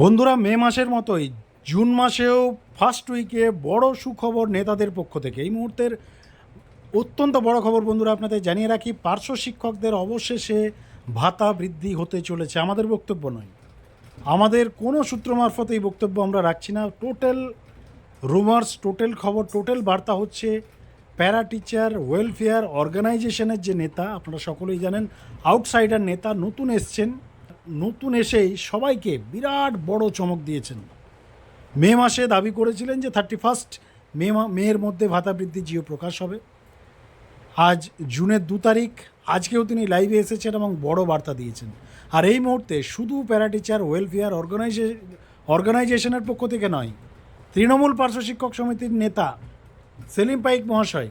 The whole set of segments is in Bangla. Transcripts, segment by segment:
বন্ধুরা, মে মাসের মতোই জুন মাসেও ফার্স্ট উইকে বড় সুখবর নেতাদের পক্ষ থেকে। এই মুহূর্তের অত্যন্ত বড় খবর বন্ধুরা, আপনাদের জানিয়ে রাখি, পার্শ্ব শিক্ষকদের অবশেষে ভাতা বৃদ্ধি হতে চলেছে। আমাদের বক্তব্য নয়। আমাদের কোনো সূত্র মারফত এই বক্তব্য আমরা রাখছি না। টোটাল রুমার্স, টোটাল খবর, টোটাল বার্তা হচ্ছে, প্যারা টিচার, ওয়েলফেয়ার অর্গানাইজেশনের যে নেতা, আপনারা সকলেই জানেন, আউটসাইডার নেতা নতুন এসছেন। নতুন এসেই সবাইকে বিরাট বড় চমক দিয়েছেন। মে মাসে দাবি করেছিলেন যে থার্টি ফার্স্ট মে মেয়ের মধ্যে ভাতা বৃদ্ধি জিও প্রকাশ হবে। আজ জুনের দু তারিখ, আজকেও তিনি লাইভে এসেছেন এবং বড় বার্তা দিয়েছেন। আর এই মুহূর্তে শুধু প্যারা টিচার ওয়েলফেয়ার অর্গানাইজে, অর্গানাইজেশনের পক্ষ থেকে নয়, তৃণমূল পার্শ্ব শিক্ষক সমিতির নেতা সেলিম পাইক মহাশয়,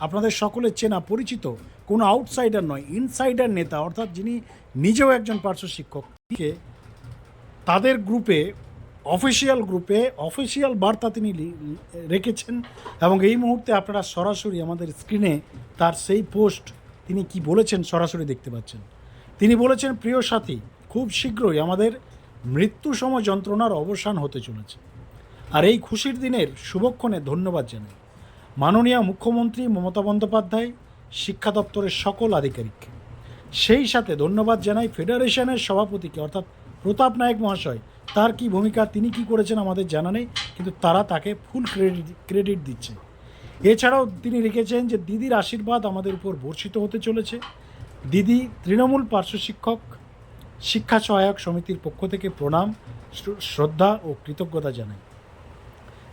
আপনাদের সকলের চেনা পরিচিত কোনো আউটসাইডার নয়, ইনসাইডার নেতা, অর্থাৎ যিনি নিজেও একজন পার্শ্ব শিক্ষক তাদের গ্রুপে, অফিসিয়াল গ্রুপে, অফিসিয়াল বার্তা তিনি রেখেছেন এবং এই মুহূর্তে আপনারা সরাসরি আমাদের স্ক্রিনে তার সেই পোস্ট তিনি কি বলেছেন সরাসরি দেখতে পাচ্ছেন। তিনি বলেছেন, প্রিয় সাথী, খুব শীঘ্রই আমাদের মৃত্যুসম যন্ত্রণার অবসান হতে চলেছে। আর এই খুশির দিনের শুভক্ষণে ধন্যবাদ জানাই। মাননীয় মুখ্যমন্ত্রী মমতা বন্দ্যোপাধ্যায়, শিক্ষা দপ্তরের সকল আধিকারিককে। সেই সাথে ধন্যবাদ জানাই ফেডারেশনের সভাপতিকে, অর্থাৎ প্রতাপ নায়ক মহাশয়। তার কি ভূমিকা, তিনি কি করেছেন আমাদের জানা নেই, কিন্তু তারা তাকে ফুল ক্রেডিট ক্রেডিট দিচ্ছে। এছাড়াও তিনি লিখেছেন যে, দিদির আশীর্বাদ আমাদের উপর বর্ষিত হতে চলেছে। দিদি তৃণমূল পার্শ্ব শিক্ষক, শিক্ষা সহায়ক সমিতির পক্ষ থেকে প্রণাম শ্রদ্ধা ও কৃতজ্ঞতা জানাই।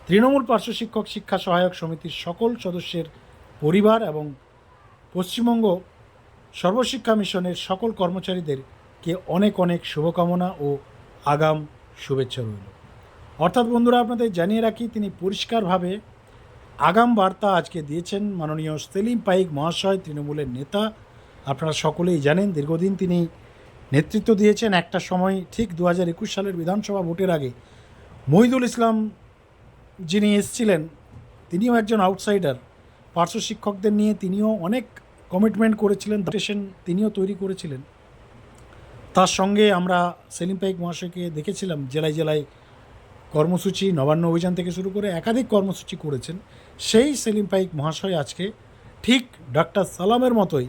তৃণমূল পার্শ্ব শিক্ষক, শিক্ষা সহায়ক সমিতির সকল সদস্যের পরিবার এবং পশ্চিমবঙ্গ সর্বশিক্ষা মিশনের সকল কর্মচারীদেরকে অনেক অনেক শুভকামনা ও আগাম শুভেচ্ছা রইল। অর্থাৎ বন্ধুরা, আপনাদের জানিয়ে রাখি, তিনি পরিষ্কারভাবে আগাম বার্তা আজকে দিয়েছেন মাননীয় সেলিম পাইক মহাশয়, তৃণমূলের নেতা। আপনারা সকলেই জানেন, দীর্ঘদিন তিনি নেতৃত্ব দিয়েছেন। একটা সময়, ঠিক দু হাজার একুশ সালের বিধানসভা ভোটের আগে মহিদুল ইসলাম যিনি এসছিলেন, তিনিও একজন আউটসাইডার। পার্শ্ব শিক্ষকদের নিয়ে তিনিও অনেক কমিটমেন্ট করেছিলেন স্টেশন তিনিও তৈরি করেছিলেন। তার সঙ্গে আমরা সেলিম পাইক মহাশয়কে দেখেছিলাম, জেলায় জেলায় কর্মসূচি, নবান্ন অভিযান থেকে শুরু করে একাধিক কর্মসূচি করেছেন। সেই সেলিম পাইক মহাশয় আজকে ঠিক ডাক্তার সালামের মতোই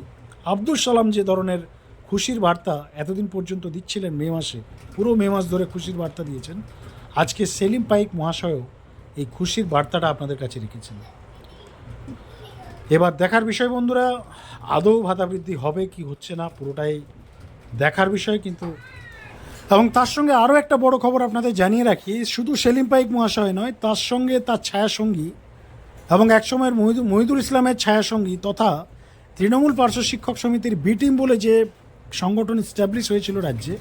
আব্দুল সালাম যে ধরনের খুশির বার্তা এতদিন পর্যন্ত দিচ্ছিলেন মে মাসে, পুরো মে মাস ধরে খুশির বার্তা দিয়েছেন, আজকে সেলিম পাইক মহাশয়ও এই খুশির বার্তাটা আপনাদের কাছে রেখেছেন। এবার দেখার বিষয় বন্ধুরা, আদৌ ভাতা বৃদ্ধি হবে কি হচ্ছে না পুরোটাই দেখার বিষয় কিন্তু। এবং তার সঙ্গে আরও একটা বড় খবর আপনাদের জানিয়ে রাখি, শুধু সেলিম পাইক মহাশয় নয়, তার সঙ্গে তার ছায়াসঙ্গী এবং একসময়ের মহিদুল ইসলামের ছায়াসঙ্গী তথা তৃণমূল পার্শ্ব শিক্ষক সমিতির বি টিম বলে যে সংগঠন স্ট্যাবলিশ হয়েছিল রাজ্যে,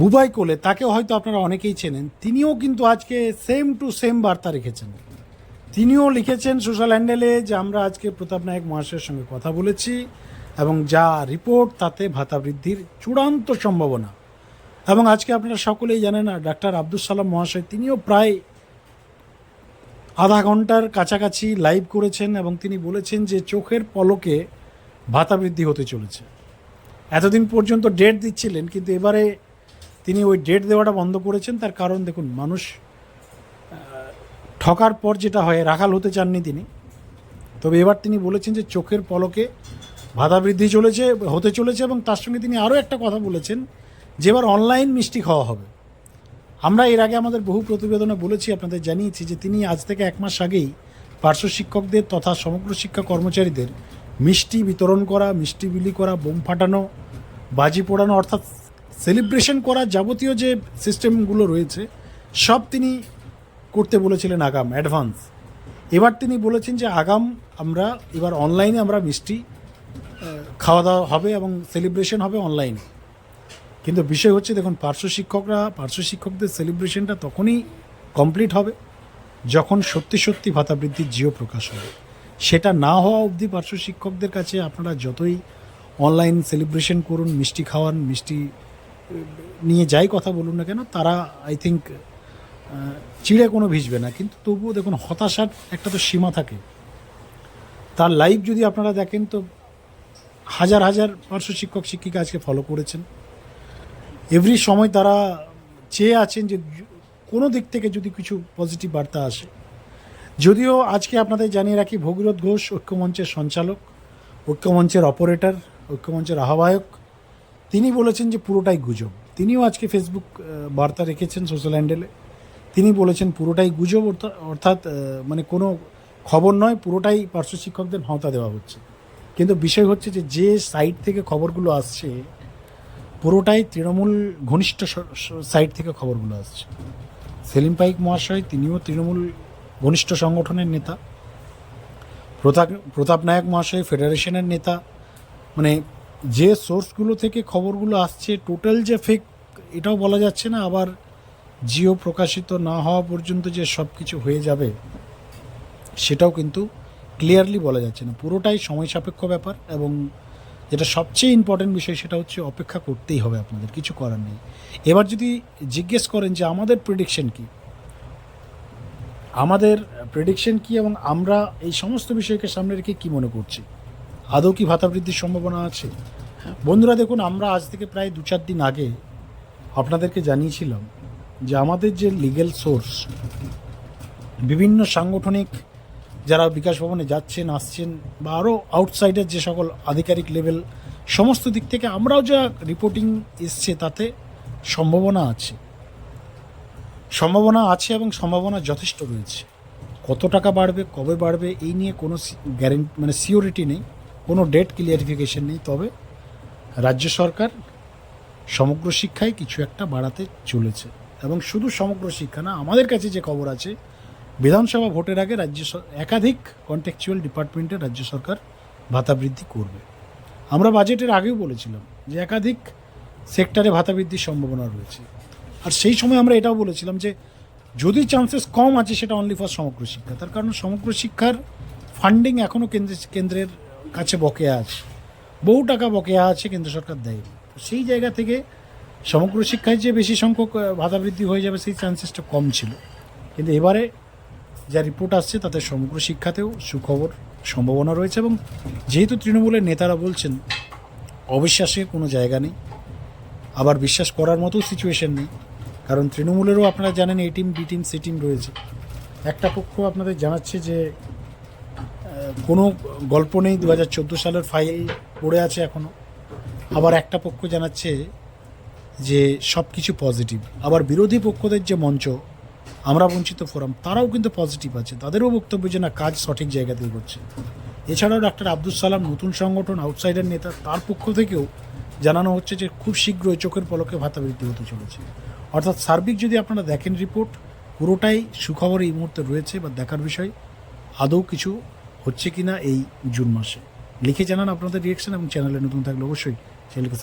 বুবাই কোলে তাকে হয়তো আপনারা অনেকেই চেনেন, তিনিও কিন্তু আজকে সেম টু সেম বার্তা রেখেছেন। তিনিও লিখেছেন সোশ্যাল হ্যান্ডেলে যে আমরা আজকে প্রতাপ নায়ক মহাশয়ের সঙ্গে কথা বলেছি এবং যা রিপোর্ট তাতে ভাতা বৃদ্ধির চূড়ান্ত সম্ভাবনা। এবং আজকে আপনারা সকলেই জানেন ডাক্তার আব্দুল সালাম মহাশয় তিনিও প্রায় আধা ঘণ্টার কাছাকাছি লাইভ করেছেন এবং তিনি বলেছেন যে চোখের পলকে ভাতা বৃদ্ধি হতে চলেছে। এতদিন পর্যন্ত ডেট দিচ্ছিলেন, কিন্তু এবারে তিনি ওই ডেট দেওয়াটা বন্ধ করেছেন। তার কারণ দেখুন, মানুষ ঠকার পর যেটা হয়, রাখাল হতে চাননি তিনি। তবে এবার তিনি বলেছেন যে চোখের পলকে ভাতা বৃদ্ধি চলেছে, হতে চলেছে এবং তার সঙ্গে তিনি আরও একটা কথা বলেছেন যে এবার অনলাইন মিষ্টি খাওয়া হবে। আমরা এর আগে আমাদের বহু প্রতিবেদনে বলেছি, আপনাদের জানিয়েছি যে তিনি আজ থেকে এক মাস আগেই পার্শ্ব শিক্ষকদের তথা সমগ্র শিক্ষা কর্মচারীদের মিষ্টি বিতরণ করা, মিষ্টি বিলি করা, বোম ফাটানো, বাজি পোড়ানো, অর্থাৎ সেলিব্রেশন করা যাবতীয় যে সিস্টেমগুলো রয়েছে, সব তিনি করতে বলেছিলেন আগাম অ্যাডভান্স এবার তিনি বলেছেন যে আগাম আমরা, এবার অনলাইনে আমরা মিষ্টি খাওয়া দাওয়া হবে এবং সেলিব্রেশন হবে অনলাইনে কিন্তু বিষয় হচ্ছে, দেখুন, পার্শ্ব শিক্ষকরা, পার্শ্ব শিক্ষকদের সেলিব্রেশনটা তখনই কমপ্লিট হবে যখন সত্যি সত্যি ভাতা বৃদ্ধির জিও প্রকাশ হবে। সেটা না হওয়া অবধি পার্শ্ব শিক্ষকদের কাছে আপনারা যতই অনলাইন সেলিব্রেশন করুন, মিষ্টি খাওয়ান, মিষ্টি নিয়ে যাই কথা বলুন না কেন, তারা আই থিঙ্ক চিড়ে কোনো ভিজবে না, কিন্তু তবুও দেখুন হতাশার একটা তো সীমা থাকে। তার লাইভ যদি আপনারা দেখেন তো হাজার হাজার পার্শ্ব শিক্ষক, শিক্ষিকা আজকে ফলো করেছেন। এভরি সময় তারা চেয়ে আছেন যে কোনো দিক থেকে যদি কিছু পজিটিভ বার্তা আসে। যদিও আজকে আপনাদের জানিয়ে রাখি, ভগীরথ ঘোষ ঐক্যমঞ্চের সঞ্চালক, ঐক্যমঞ্চের অপারেটর ঐক্যমঞ্চের আহ্বায়ক। তিনি বলেছেন যে পুরোটাই গুজব। তিনিও আজকে ফেসবুক বার্তা রেখেছেন সোশ্যাল হ্যান্ডেলে তিনি বলেছেন পুরোটাই গুজব, অর্থা- অর্থাৎ মানে কোনো খবর নয়, পুরোটাই পার্শ্ব শিক্ষকদের ভাঁওতা দেওয়া হচ্ছে। কিন্তু বিষয় হচ্ছে যে যে সাইট থেকে খবরগুলো আসছে, পুরোটাই তৃণমূল ঘনিষ্ঠ সাইট থেকে খবরগুলো আসছে। সেলিম পাইক মহাশয়, তিনিও তৃণমূল ঘনিষ্ঠ সংগঠনের নেতা। প্রতাপ প্রতাপ নায়ক মহাশয় ফেডারেশনের নেতা। মানে যে সোর্সগুলো থেকে খবরগুলো আসছে টোটাল যে ফেক এটাও বলা যাচ্ছে না, আবার জিও প্রকাশিত না হওয়া পর্যন্ত যে সব কিছু হয়ে যাবে সেটাও কিন্তু ক্লিয়ারলি বলা যাচ্ছে না। পুরোটাই সময় সাপেক্ষ ব্যাপার এবং যেটা সবচেয়ে ইম্পর্টেন্ট বিষয় সেটা হচ্ছে অপেক্ষা করতেই হবে আপনাদের কিছু করার নেই। এবার যদি জিজ্ঞেস করেন যে আমাদের প্রেডিকশন কি? আমাদের প্রেডিকশন কি এবং আমরা এই সমস্ত বিষয়কে সামনে রেখে কি মনে করছি? আদৌ কি ভাতা বৃদ্ধির সম্ভাবনা আছে? বন্ধুরা দেখুন আমরা আজ থেকে প্রায় দু চার দিন আগে আপনাদেরকে জানিয়েছিলাম যে আমাদের যে লিগ্যাল সোর্স বিভিন্ন সাংগঠনিক যারা বিকাশ ভবনে যাচ্ছেন, আসছেন বা আরও আউটসাইডের যে সকল আধিকারিক লেভেল সমস্ত দিক থেকে আমরাও যা রিপোর্টিং এসছে তাতে সম্ভাবনা আছে। সম্ভাবনা আছে এবং সম্ভাবনা যথেষ্ট রয়েছে। কত টাকা বাড়বে, কবে বাড়বে, এই নিয়ে কোনো গ্যারেন্টি মানে সিওরিটি নেই, কোনো ডেট ক্লিয়ারিফিকেশন নেই। তবে রাজ্য সরকার সমগ্র শিক্ষায় কিছু একটা বাড়াতে চলেছে। এবং শুধু সমগ্র শিক্ষা না, আমাদের কাছে যে খবর আছে, বিধানসভা ভোটের আগে রাজ্য একাধিক কন্টেকচুয়াল ডিপার্টমেন্টে রাজ্য সরকার ভাতা বৃদ্ধি করবে। আমরা বাজেটের আগেও বলেছিলাম যে একাধিক সেক্টরে ভাতা বৃদ্ধির সম্ভাবনা রয়েছে। আর সেই সময় আমরা এটাও বলেছিলাম যে যদি চান্সেস কম আছে, সেটা অনলি ফর সমগ্র শিক্ষা। তার কারণ সমগ্র শিক্ষার ফান্ডিং এখনও কেন্দ্রের কেন্দ্রের কাছে বকেয়া আছে। বহু টাকা বকেয়া আছে, কেন্দ্র সরকার দেয় সেই জায়গা থেকে সমগ্র শিক্ষায় যে বেশি সংখ্যক ভাতা বৃদ্ধি হয়ে যাবে সেই চান্সেসটা কম ছিল। কিন্তু এবারে যা রিপোর্ট আসছে তাতে সমগ্র শিক্ষাতেও সুখবর, সম্ভাবনা রয়েছে এবং যেহেতু তৃণমূলের নেতারা বলছেন, অবিশ্বাসের কোনো জায়গা নেই, আবার বিশ্বাস করার মতো সিচুয়েশন নেই, কারণ তৃণমূলেরও আপনারা জানেন এই team B team C team রয়েছে। একটা পক্ষ আপনাদের জানাচ্ছে যে কোনো গল্প নেই দু হাজার চোদ্দ সালের ফাইল পড়ে আছে এখনও আবার একটা পক্ষ জানাচ্ছে যে সব কিছু পজিটিভ আবার বিরোধী পক্ষদের যে মঞ্চ, আমরা বঞ্চিত ফোরাম, তারাও কিন্তু পজিটিভ আছে। তাদেরও বক্তব্য যে না, কাজ সঠিক জায়গাতেই করছে। এছাড়াও ডাক্তার আব্দুল সালাম নতুন সংগঠন আউটসাইডার নেতা, তার পক্ষ থেকেও জানানো হচ্ছে যে খুব শীঘ্রই চোখের পলকে ভাতা বৃদ্ধি হতে চলেছে। অর্থাৎ সার্বিক যদি আপনারা দেখেন রিপোর্ট পুরোটাই সুখবর এই মুহূর্তে রয়েছে বা দেখার বিষয়। আদৌ কিছু হচ্ছে কিনা এই জুন মাসে। লিখে জানান আপনাদের রিয়েকশন এবং চ্যানেলে নতুন থাকলে অবশ্যই চ্যানেলকে